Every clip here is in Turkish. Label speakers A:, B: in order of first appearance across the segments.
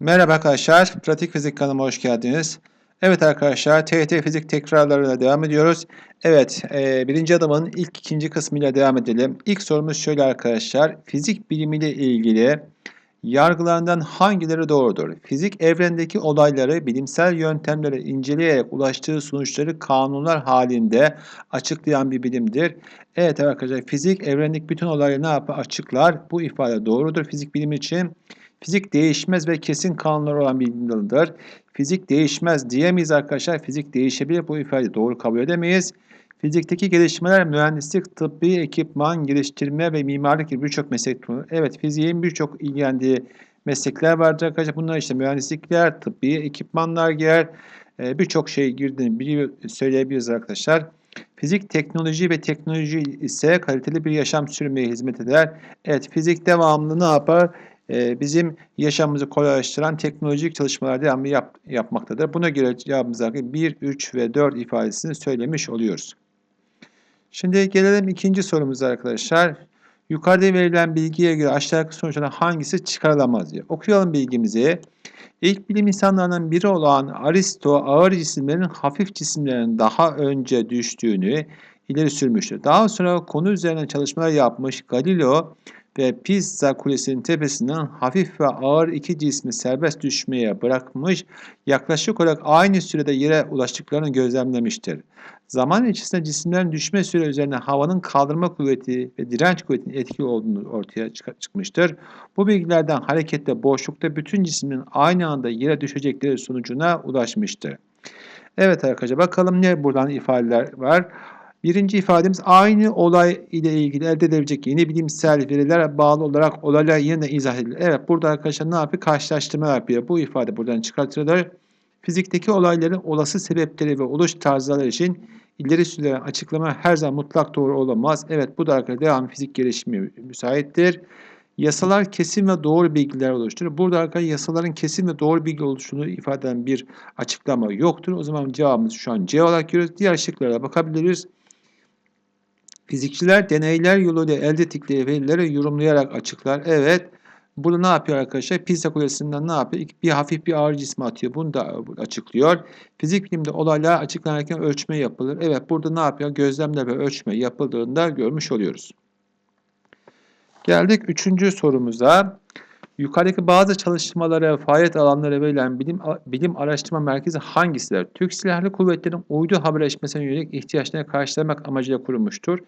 A: Merhaba arkadaşlar, Pratik Fizik kanalıma hoş geldiniz. Evet arkadaşlar, TYT Fizik tekrarlarına devam ediyoruz. Evet, e, birinci adımın ilk ikinci kısmıyla devam edelim. İlk sorumuz şöyle arkadaşlar, fizik bilimiyle ilgili yargılarından hangileri doğrudur? Fizik evrendeki olayları bilimsel yöntemlere inceleyerek ulaştığı sonuçları kanunlar halinde açıklayan bir bilimdir. Evet arkadaşlar, fizik evrendeki bütün olayları ne yapar? Açıklar. Bu ifade doğrudur fizik bilimi için. Fizik değişmez ve kesin kanunlar olan dalıdır. Fizik değişmez diyemeyiz arkadaşlar. Fizik değişebilir. Bu ifadeyi doğru kabul edemeyiz. Fizikteki gelişmeler mühendislik, tıbbi ekipman, geliştirme ve mimarlık gibi birçok meslek bulunur. Evet, fiziğin birçok ilgilendiği meslekler vardır arkadaşlar. Bunlar işte mühendislikler, tıbbi ekipmanlar girer. Ee, birçok şey girdiğini söyleyebiliriz arkadaşlar. Fizik teknoloji ve teknoloji ise kaliteli bir yaşam sürmeye hizmet eder. Evet, fizik devamlı ne yapar? Ee, bizim yaşamımızı kolaylaştıran teknolojik çalışmalar devamlı yap, yapmaktadır. Buna göre cevabımız 1, 3 ve 4 ifadesini söylemiş oluyoruz. Şimdi gelelim ikinci sorumuza arkadaşlar. Yukarıda verilen bilgiye göre aşağıdaki sonuçlardan hangisi çıkarılamaz diye. Okuyalım bilgimizi. İlk bilim insanlarından biri olan Aristo ağır cisimlerin hafif cisimlerin daha önce düştüğünü ileri sürmüştür. Daha sonra konu üzerine çalışmalar yapmış Galileo ve Pisa Kulesi'nin tepesinden hafif ve ağır iki cismi serbest düşmeye bırakmış, yaklaşık olarak aynı sürede yere ulaştıklarını gözlemlemiştir. Zaman içerisinde cisimlerin düşme süre üzerine havanın kaldırma kuvveti ve direnç kuvvetinin etkili olduğunu ortaya çıkmıştır. Bu bilgilerden hareketle boşlukta bütün cismin aynı anda yere düşecekleri sonucuna ulaşmıştır. Evet arkadaşlar bakalım ne buradan ifadeler var. Birinci ifademiz aynı olay ile ilgili elde edilecek yeni bilimsel verilere bağlı olarak olaylar yeniden izah edilir. Evet burada arkadaşlar ne yapıyor? Karşılaştırma yapıyor. Bu ifade buradan çıkartılır. Fizikteki olayların olası sebepleri ve oluş tarzları için ileri sürülen açıklama her zaman mutlak doğru olamaz. Evet bu da arkadaşlar devam fizik gelişimi müsaittir. Yasalar kesin ve doğru bilgiler oluşturur. Burada arkadaşlar yasaların kesin ve doğru bilgi oluştuğunu ifade eden bir açıklama yoktur. O zaman cevabımız şu an C olarak görüyoruz. Diğer şıklara bakabiliriz. Fizikçiler deneyler yoluyla elde ettikleri verileri yorumlayarak açıklar. Evet. Burada ne yapıyor arkadaşlar? Pisa kulesinden ne yapıyor? Bir hafif bir ağır cismi atıyor. Bunu da açıklıyor. Fizik bilimde olaylar açıklanırken ölçme yapılır. Evet burada ne yapıyor? Gözlemler ve ölçme yapıldığında görmüş oluyoruz. Geldik üçüncü sorumuza. Yukarıdaki bazı çalışmalara, faaliyet alanları verilen bilim, bilim araştırma merkezi hangisidir? Türk Silahlı Kuvvetleri'nin uydu haberleşmesine yönelik ihtiyaçlarını karşılamak amacıyla kurulmuştur.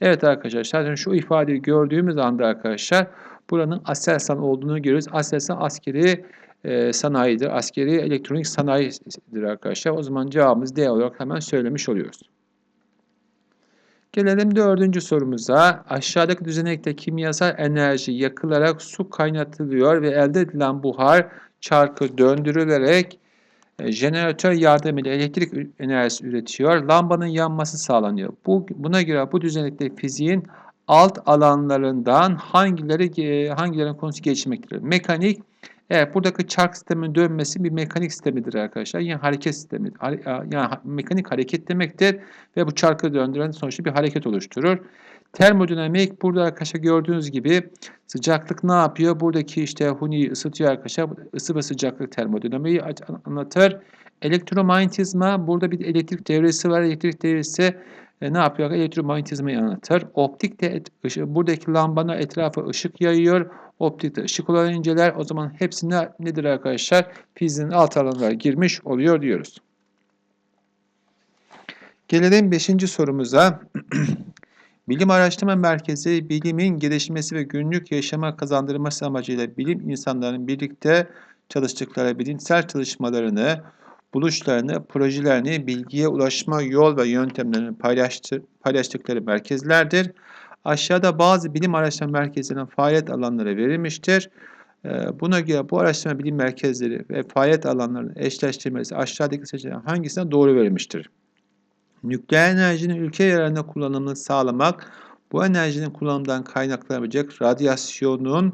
A: Evet arkadaşlar zaten şu ifadeyi gördüğümüz anda arkadaşlar buranın Aselsan olduğunu görüyoruz. Aselsan askeri e, sanayidir. Askeri elektronik sanayidir arkadaşlar. O zaman cevabımız D olarak hemen söylemiş oluyoruz. Gelelim dördüncü sorumuza. Aşağıdaki düzenekte kimyasal enerji yakılarak su kaynatılıyor ve elde edilen buhar çarkı döndürülerek e, jeneratör yardımıyla elektrik enerjisi üretiyor. Lambanın yanması sağlanıyor. Bu, buna göre bu düzenekte fiziğin alt alanlarından hangileri hangilerinin konusu geçmektedir? Mekanik, Evet buradaki çark sistemin dönmesi bir mekanik sistemidir arkadaşlar. Yani hareket sistemi. Yani mekanik hareket demektir ve bu çarkı döndüren sonuçta bir hareket oluşturur. Termodinamik burada arkadaşlar gördüğünüz gibi sıcaklık ne yapıyor? Buradaki işte huniyi ısıtıyor arkadaşlar. Isı ve sıcaklık termodinamiği anlatır. Elektromanyetizma burada bir elektrik devresi var. Elektrik devresi e, ne yapıyor? Elektromanyetizmayı anlatır. Optik de et, buradaki lambana etrafa ışık yayıyor. Optikte ışık olarak inceler. O zaman hepsine nedir arkadaşlar? Fiziğin alt alanlara girmiş oluyor diyoruz. Gelelim 5. sorumuza. Bilim Araştırma Merkezi, bilimin gelişmesi ve günlük yaşama kazandırması amacıyla bilim insanlarının birlikte çalıştıkları bilimsel çalışmalarını, buluşlarını, projelerini, bilgiye ulaşma yol ve yöntemlerini paylaştıkları merkezlerdir. Aşağıda bazı bilim araştırma merkezlerinin faaliyet alanları verilmiştir. Ee, buna göre bu araştırma bilim merkezleri ve faaliyet alanlarının eşleştirmesi aşağıdaki seçeneğin hangisine doğru verilmiştir? Nükleer enerjinin ülke yararına kullanımını sağlamak, bu enerjinin kullanımından kaynaklanabilecek radyasyonun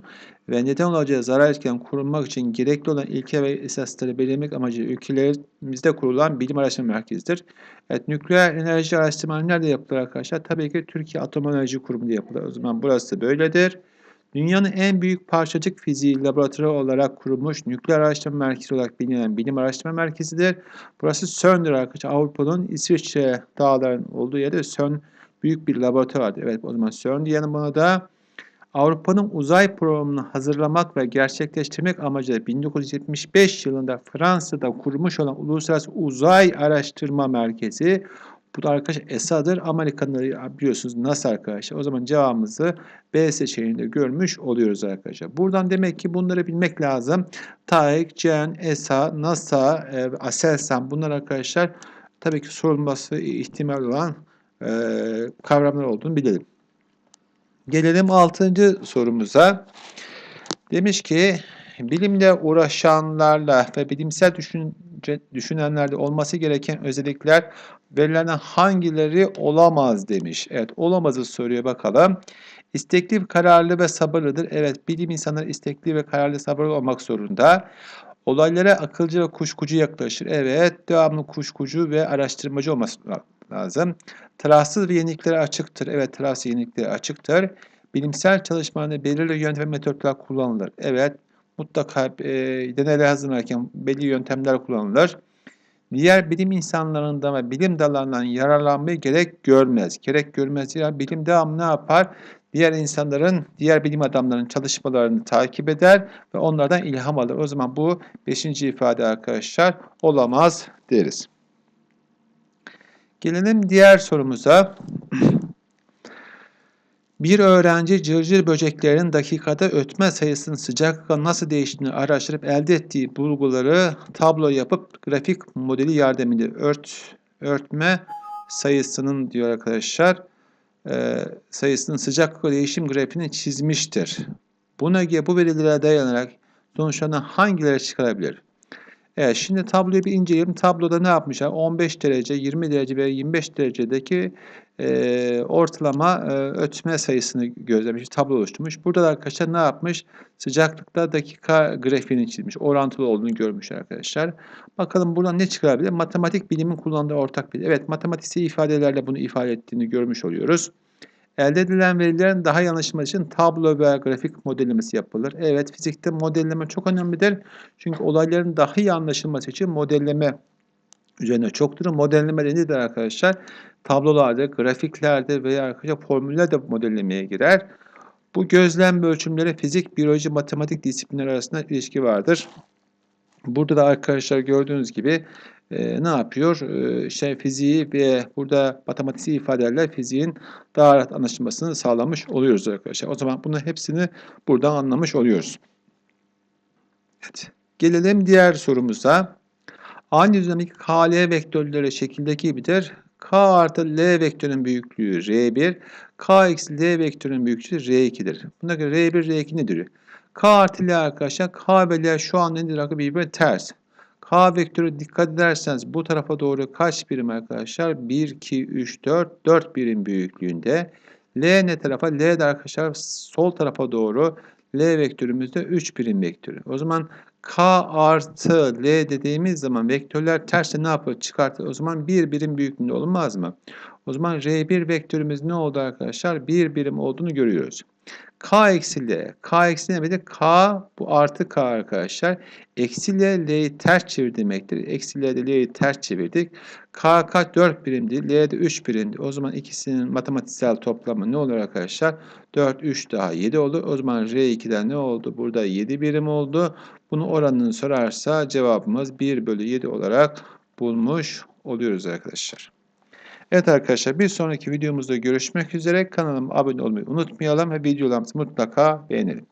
A: ve neden olacağı zarar etken korunmak için gerekli olan ilke ve esasları belirlemek amacıyla ülkelerimizde kurulan bilim araştırma merkezidir. Evet, nükleer enerji araştırmaları nerede yapılır arkadaşlar? Tabii ki Türkiye Atom Enerji Kurumu'nda yapılır. O zaman burası böyledir. Dünyanın en büyük parçacık fiziği laboratuvarı olarak kurulmuş nükleer araştırma merkezi olarak bilinen bilim araştırma merkezidir. Burası CERN'dir arkadaşlar. Avrupa'nın İsviçre dağlarının olduğu yerde CERN büyük bir laboratuvar vardır. Evet o zaman CERN diyelim buna da. Avrupa'nın uzay programını hazırlamak ve gerçekleştirmek amacıyla 1975 yılında Fransa'da kurmuş olan Uluslararası Uzay Araştırma Merkezi bu da arkadaşlar ESA'dır. Amerikanları biliyorsunuz NASA arkadaşlar. O zaman cevabımızı B seçeneğinde görmüş oluyoruz arkadaşlar. Buradan demek ki bunları bilmek lazım. TAEK, CERN, ESA, NASA, e, ASELSAN bunlar arkadaşlar tabii ki sorulması ihtimal olan e, kavramlar olduğunu bilelim. Gelelim 6. sorumuza. Demiş ki bilimle uğraşanlarla ve bilimsel düşünce, düşünenlerde olması gereken özellikler verilerden hangileri olamaz demiş. Evet olamazı soruyor bakalım. İstekli, kararlı ve sabırlıdır. Evet bilim insanları istekli ve kararlı sabırlı olmak zorunda. Olaylara akılcı ve kuşkucu yaklaşır. Evet devamlı kuşkucu ve araştırmacı olması lazım. Tarafsız ve yeniliklere açıktır. Evet tarafsız yeniliklere açıktır. Bilimsel çalışmalarda belirli yöntem ve metotlar kullanılır. Evet mutlaka e, deneyler hazırlarken belli yöntemler kullanılır. Diğer bilim insanlarından ve bilim dallarından yararlanmayı gerek görmez. Gerek görmez ya bilim devamlı ne yapar? Diğer insanların, diğer bilim adamlarının çalışmalarını takip eder ve onlardan ilham alır. O zaman bu beşinci ifade arkadaşlar olamaz deriz. Gelelim diğer sorumuza. Bir öğrenci cırcır böceklerin dakikada ötme sayısının sıcaklıkla nasıl değiştiğini araştırıp elde ettiği bulguları tablo yapıp grafik modeli yardımıyla ört, örtme sayısının diyor arkadaşlar e, sayısının sıcaklıkla değişim grafiğini çizmiştir. Buna göre bu verilere dayanarak sonuçlarından hangileri çıkarabilir? Evet şimdi tabloyu bir inceleyelim. Tabloda ne yapmışlar? 15 derece, 20 derece ve 25 derecedeki e, ortalama e, ötme sayısını gözlemiş, tablo oluşturmuş. Burada da arkadaşlar ne yapmış? Sıcaklıkta dakika grafiğini çizmiş. Orantılı olduğunu görmüş arkadaşlar. Bakalım buradan ne çıkarabilir? Matematik bilimin kullandığı ortak bir. Evet matematiksel ifadelerle bunu ifade ettiğini görmüş oluyoruz. Elde edilen verilerin daha iyi anlaşılması için tablo veya grafik modellemesi yapılır. Evet fizikte modelleme çok önemlidir. Çünkü olayların daha iyi anlaşılması için modelleme üzerine çok durun. Modelleme nedir arkadaşlar? Tablolarda, grafiklerde veya arkadaşlar formüllerde modellemeye girer. Bu gözlem ve ölçümlere fizik, biyoloji, matematik disiplinleri arasında ilişki vardır. Burada da arkadaşlar gördüğünüz gibi e, ne yapıyor? E, şey fiziği ve burada matematiksel ifadelerle fiziğin daha rahat anlaşılmasını sağlamış oluyoruz arkadaşlar. O zaman bunun hepsini buradan anlamış oluyoruz. Evet. Gelelim diğer sorumuza. Aynı düzlemdeki KL vektörleri şekildeki gibidir. K artı L vektörünün büyüklüğü R1, K eksi L vektörünün büyüklüğü R2'dir. Buna göre R1, R2 nedir? K artı L arkadaşlar, K ve L şu an nedir? Birbirine ters. K vektörü dikkat ederseniz bu tarafa doğru kaç birim arkadaşlar? 1, 2, 3, 4, 4 birim büyüklüğünde. L ne tarafa? L de arkadaşlar sol tarafa doğru L vektörümüzde 3 birim vektörü. O zaman K artı L dediğimiz zaman vektörler terse ne yapıyor? Çıkartır. O zaman bir birim büyüklüğünde olmaz mı? O zaman R1 vektörümüz ne oldu arkadaşlar? Bir birim olduğunu görüyoruz. K eksi L. K eksi ne demek? K bu artı K arkadaşlar. Eksi L, L'yi ters çevir demektir. Eksi L'de L'yi ters çevirdik. K kaç? 4 birimdi. L'de 3 birimdi. O zaman ikisinin matematiksel toplamı ne olur arkadaşlar? 4, 3 daha 7 olur. O zaman R2'den ne oldu? Burada 7 birim oldu. Bunu oranını sorarsa cevabımız 1 bölü 7 olarak bulmuş oluyoruz arkadaşlar. Evet arkadaşlar bir sonraki videomuzda görüşmek üzere. Kanalıma abone olmayı unutmayalım ve videolarımızı mutlaka beğenelim.